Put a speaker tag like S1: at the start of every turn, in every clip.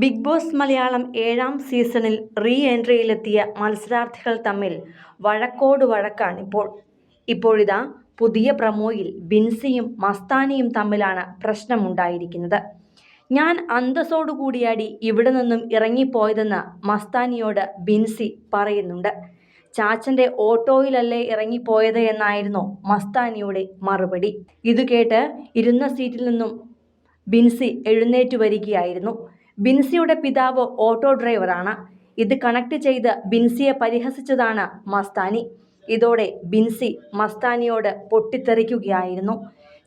S1: Big boss Malayalam ഏഴാം സീസണിൽ re എൻട്രിയിലെത്തിയ മത്സരാർത്ഥികൾ തമ്മിൽ വഴക്കോട് വഴക്കാണ് ഇപ്പോൾ ഇപ്പോഴിതാ പുതിയ പ്രമോയിൽ ബിൻസിയും മസ്താനിയും തമ്മിലാണ് പ്രശ്നമുണ്ടായിരിക്കുന്നത്. ഞാൻ അന്തസ്സോടുകൂടിയാടി ഇവിടെ നിന്നും ഇറങ്ങിപ്പോയതെന്ന് മസ്താനിയോട് ബിൻസി പറയുന്നുണ്ട്. ചാച്ചന്റെ ഓട്ടോയിലല്ലേ ഇറങ്ങിപ്പോയത് എന്നായിരുന്നു മസ്താനിയുടെ മറുപടി. ഇത് കേട്ട് ഇരുന്ന സീറ്റിൽ നിന്നും ബിൻസി എഴുന്നേറ്റ് വരികയായിരുന്നു. ബിൻസിയുടെ പിതാവ് ഓട്ടോ ഡ്രൈവറാണ്. ഇത് കണക്ട് ചെയ്ത് ബിൻസിയെ പരിഹസിച്ചതാണ് മസ്താനി. ഇതോടെ ബിൻസി മസ്താനിയോട് പൊട്ടിത്തെറിക്കുകയായിരുന്നു.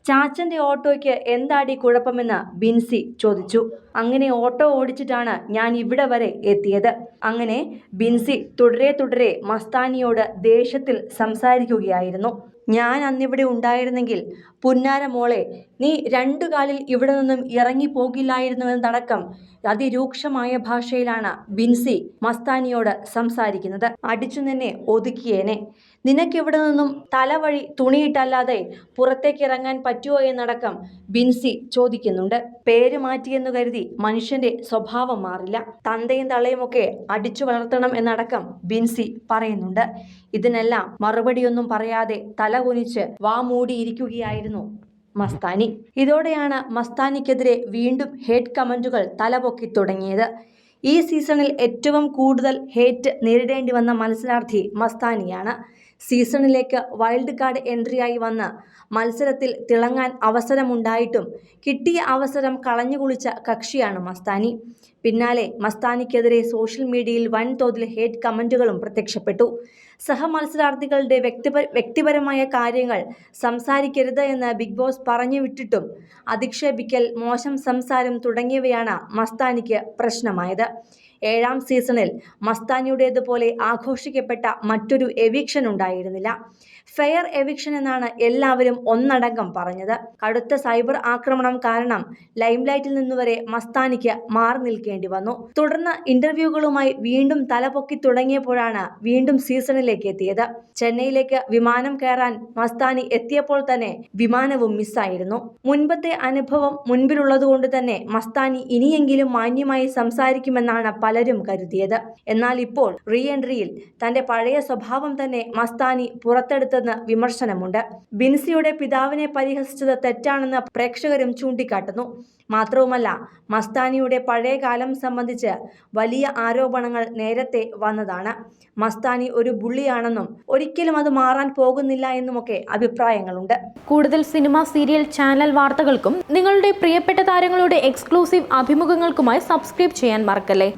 S1: ചാച്ചന്റെ ഓട്ടോയ്ക്ക് എന്താടി കുഴപ്പമെന്ന് ബിൻസി ചോദിച്ചു. അങ്ങനെ ഓട്ടോ ഓടിച്ചിട്ടാണ് ഞാൻ ഇവിടെ വരെ എത്തിയത്. അങ്ങനെ ബിൻസി തുടരെ തുടരെ മസ്താനിയോട് ദേഷ്യത്തിൽ സംസാരിക്കുകയായിരുന്നു. ഞാൻ അന്നിവിടെ ഉണ്ടായിരുന്നെങ്കിൽ പുന്നാര മോളെ നീ രണ്ടു കാലിൽ ഇവിടെ നിന്നും ഇറങ്ങിപ്പോകില്ലായിരുന്നുവെന്നടക്കം അതിരൂക്ഷമായ ഭാഷയിലാണ് ബിൻസി മസ്താനിയോട് സംസാരിക്കുന്നത്. അടിച്ചു നിന്നെ ഒതുക്കിയേനെ. നിനക്കിവിടെ നിന്നും തലവഴി തുണിയിട്ടല്ലാതെ പുറത്തേക്ക് ഇറങ്ങാൻ പറ്റുമോ എന്നടക്കം ബിൻസി ചോദിക്കുന്നുണ്ട്. പേര് മാറ്റിയെന്ന് കരുതി മനുഷ്യന്റെ സ്വഭാവം മാറില്ല. തന്തയും തളയുമൊക്കെ അടിച്ചു വളർത്തണം എന്നടക്കം ബിൻസി പറയുന്നുണ്ട്. ഇതിനെല്ലാം മറുപടിയൊന്നും പറയാതെ തല കുനിച്ച് വാ മൂടിയിരിക്കുകയായിരുന്നു മസ്താനി. ഇതോടെയാണ് മസ്താനിക്കെതിരെ വീണ്ടും ഹേറ്റ് കമന്റുകൾ തലപൊക്കി തുടങ്ങിയത്. ഈ സീസണിൽ ഏറ്റവും കൂടുതൽ ഹേറ്റ് നേരിടേണ്ടി വന്ന മത്സരാർത്ഥി മസ്താനിയാണ്. സീസണിലേക്ക് വൈൽഡ് കാർഡ് എൻട്രിയായി വന്ന് മത്സരത്തിൽ തിളങ്ങാൻ അവസരമുണ്ടായിട്ടും കിട്ടിയ അവസരം കളഞ്ഞുകുളിച്ച കക്ഷിയാണ് മസ്താനി. പിന്നാലെ മസ്താനിക്കെതിരെ സോഷ്യൽ മീഡിയയിൽ വൻതോതിൽ ഹേറ്റ് കമന്റുകളും പ്രത്യക്ഷപ്പെട്ടു. സഹമത്സരാർത്ഥികളുടെ വ്യക്തിപ വ്യക്തിപരമായ കാര്യങ്ങൾ സംസാരിക്കരുത് എന്ന് ബിഗ് ബോസ് പറഞ്ഞു വിട്ടിട്ടും അധിക്ഷേപിക്കൽ മോശം സംസാരം തുടങ്ങിയവയാണ് മസ്താനിക്ക് പ്രശ്നമായത്. ഏഴാം സീസണിൽ മസ്താനിയുടേതുപോലെ ആഘോഷിക്കപ്പെട്ട മറ്റൊരു എവിക്ഷൻ ഉണ്ടായിരുന്നില്ല. ഫെയർ എവിക്ഷൻ എന്നാണ് എല്ലാവരും ഒന്നടങ്കം പറഞ്ഞത്. കടുത്ത സൈബർ ആക്രമണം കാരണം ലൈംലൈറ്റിൽ നിന്നുവരെ മസ്താനിക്ക് മാറി നിൽക്കേണ്ടി വന്നു. തുടർന്ന് ഇന്റർവ്യൂകളുമായി വീണ്ടും തലപൊക്കി തുടങ്ങിയപ്പോഴാണ് വീണ്ടും സീസണിലേക്ക് എത്തിയത്. ചെന്നൈയിലേക്ക് വിമാനം കയറാൻ മസ്താനി എത്തിയപ്പോൾ തന്നെ വിമാനവും മിസ്സായിരുന്നു മുൻപത്തെ അനുഭവം മുൻപിലുള്ളതുകൊണ്ട് തന്നെ മസ്താനി ഇനിയെങ്കിലും മാന്യമായി സംസാരിക്കുമെന്നാണ് പലരും കരുതിയത്. എന്നാൽ ഇപ്പോൾ റീ എൻട്രിയിൽ തന്റെ പഴയ സ്വഭാവം തന്നെ മസ്താനി പുറത്തെടുത്തെന്ന് വിമർശനമുണ്ട്. ബിൻസിയുടെ പിതാവിനെ പരിഹസിച്ചത് തെറ്റാണെന്ന് പ്രേക്ഷകരും ചൂണ്ടിക്കാട്ടുന്നു. മാത്രവുമല്ല മസ്താനിയുടെ പഴയ കാലം സംബന്ധിച്ച് വലിയ ആരോപണങ്ങൾ നേരത്തെ വന്നതാണ്. മസ്താനി ഒരു ബുള്ളിയാണെന്നും ഒരിക്കലും അത് മാറാൻ പോകുന്നില്ല എന്നുമൊക്കെ അഭിപ്രായങ്ങളുണ്ട്.
S2: കൂടുതൽ സിനിമ സീരിയൽ ചാനൽ വാർത്തകൾക്കും നിങ്ങളുടെ പ്രിയപ്പെട്ട താരങ്ങളുടെ എക്സ്ക്ലൂസീവ് അഭിമുഖങ്ങൾക്കുമായി സബ്സ്ക്രൈബ് ചെയ്യാൻ മറക്കല്ലേ?